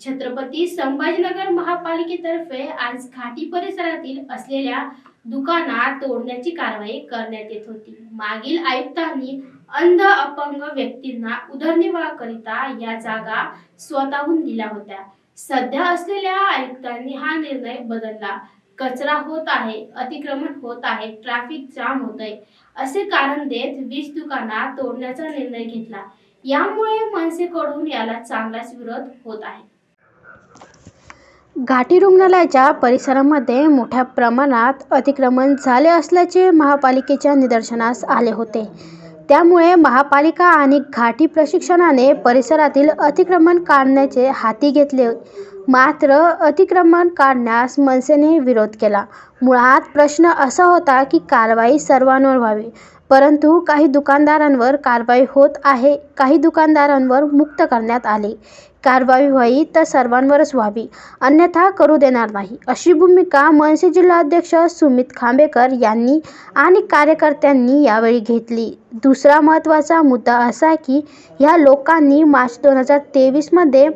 छत्रपती संभाजीनगर महापालिकेतर्फे आज घाटी परिसरातील असलेल्या दुकानात तोडण्याची कारवाई करण्यात येत होती. मागील आयुक्तांनी अंध अपंग व्यक्तींना उदरनिर्वाहाकरिता या जागा स्वतःहून दिल्या होत्या. सध्या असलेल्या आयुक्तांनी हा निर्णय बदलला. कचरा होत आहे अतिक्रमण होत आहे ट्रॅफिक जाम होत आहे असे कारण देत वीज दुकानात तोडण्याचा निर्णय घेतला. यामुळे मनसेकडून याला चांगलाच विरोध होत आहे. घाटी रुग्णालयाच्या परिसरामध्ये मोठ्या प्रमाणात अतिक्रमण झाले असल्याचे महापालिकेच्या निदर्शनास आले होते. त्यामुळे महापालिका आणि घाटी प्रशिक्षणाने परिसरातील अतिक्रमण काढण्याचे हाती घेतले. मात्र अतिक्रमण काढण्यास मनसेने विरोध केला. मुळात प्रश्न असा होता की कारवाई सर्वांवर व्हावी. परंतु काही दुकानदारांवर कारवाई होत आहे काही दुकानदारांवर मुक्त करण्यात आले. कारवाई व्हावी तर सर्वांवरच व्हावी अन्यथा करू देणार नाही अशी भूमिका मनसे जिल्हाध्यक्ष सुमित खांबेकर यांनी आणि कार्यकर्त्यांनी यावेळी घेतली. दुसरा महत्त्वाचा मुद्दा असा की ह्या लोकांनी मार्च दोन हजार तेवीसमध्ये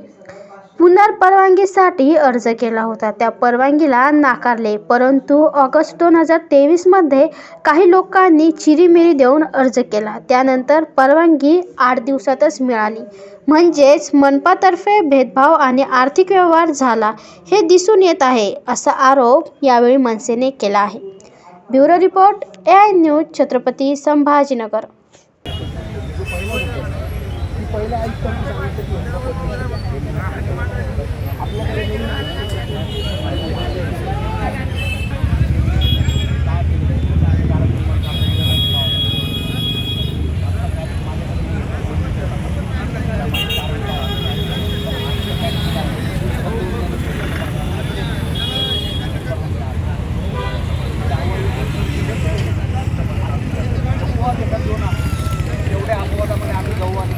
पुनर्परवानगीसाठी अर्ज केला होता. त्या परवानगीला नाकारले. परंतु ऑगस्ट दोन हजार तेवीसमध्ये काही लोकांनी चिरीमिरी देऊन अर्ज केला. त्यानंतर परवानगी आठ दिवसातच मिळाली. म्हणजेच मनपातर्फे भेदभाव आणि आर्थिक व्यवहार झाला हे दिसून येत आहे असा आरोप यावेळी मनसेने केला आहे. Bureau report A I news Chhatrapati Sambhajinagar पहिल्या आयुक्तांनी सांगितलं की यांना परमिशन आपल्याकडे एवढ्या अपवादामध्ये आम्ही जाऊ आणि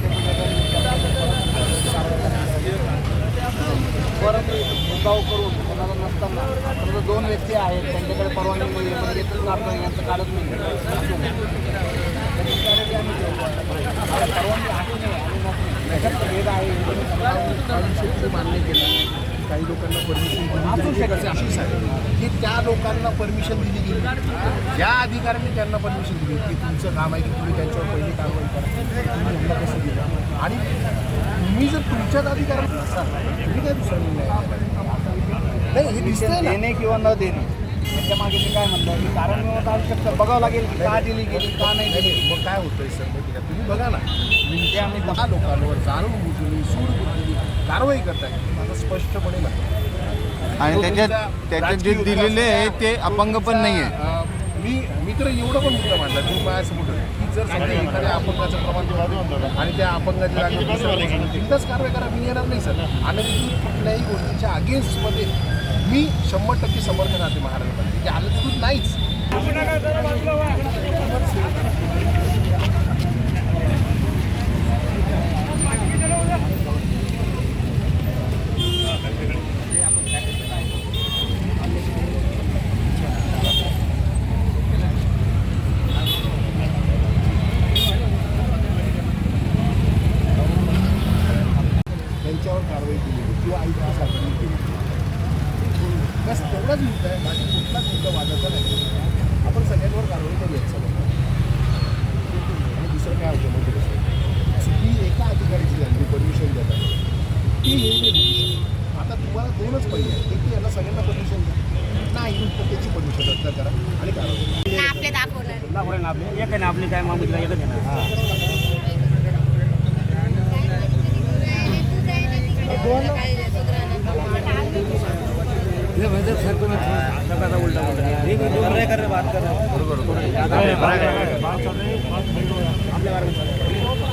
परत मुद्दाव करून कोणाला नसताना समजा दोन व्यक्ती आहेत त्यांच्याकडे परवानगी मिळेल पण येतच आपण यांचं काढत नाही. परवानगी आहे नाही आणि भेद आहे मान्य केलं काही लोकांना परमिशन अशीच आहे. की त्या लोकांना परमिशन दिली गेली. ज्या अधिकाऱ्यांनी त्यांना परमिशन दिली की तुमचं काम आहे की तुम्ही त्यांच्यावर पहिली कारवाई करा. तुम्ही यांना कसं दिलं? आणि तुम्ही जर तुमच्याच अधिकाऱ्यांना नसाल तुम्ही काय दुसरा निर्णय? नाही हे दिसतंय ना. देणे किंवा न देणे. त्याच्यामागे मी काय म्हणतो की कारण आवश्यकता बघावं लागेल की का दिली गेली का नाही दिली. नाही, मग काय होतंय सर माहिती का? तुम्ही बघा ना. ते आम्ही दहा लोकांवर जाणून बुजून सूड कारवाई करताय. माझं स्पष्टपणे म्हणतो आणि त्याच्यात त्याच्यात जे दिलेले आहे ते अपंग पण नाही आहे मी मी तर एवढं पण मुद्दा मांडला. तुम्ही माझ्यासमोर की जर समजा एखाद्या अपंगाचं प्रमाण वाढवलं आणि त्या अपंगाची जागा दुसऱ्या तिथंच कारवाई करा मी येणार नाही सर. आणि कुठल्याही गोष्टीच्या अगेन्स्टमध्ये मी शंभर टक्के समर्थन राहते महाराष्ट्रामध्ये. की अधिकृत नाहीच त्यांच्यावर कारवाई केली किंवा आयुक्तासाठी केली बस तेवढाच मुद्दा आहे बाकी कुठलाच मुद्दा वादाचा नाही. आपण सगळ्यांवर कारवाई करूयात सगळं आणि दुसरं काय होतं कसं चुकी एका अधिकाऱ्याची झाली परमिशन देतात ती permission. आता तुम्हाला दोनच पर्याय आहेत. एक की याला सगळ्यांना परमिशन द्या. नाही तर त्याची परमिशन रद्द करा आणि कारवाई आपले दाखवणार. दाखवलं ना आपले. एक आहे ना आपली काय मागून एकच आहे ना सगळ्याचा उलटा उलटा ठीक आहे दोन नाही कर रे, बात कर आपल्या बारे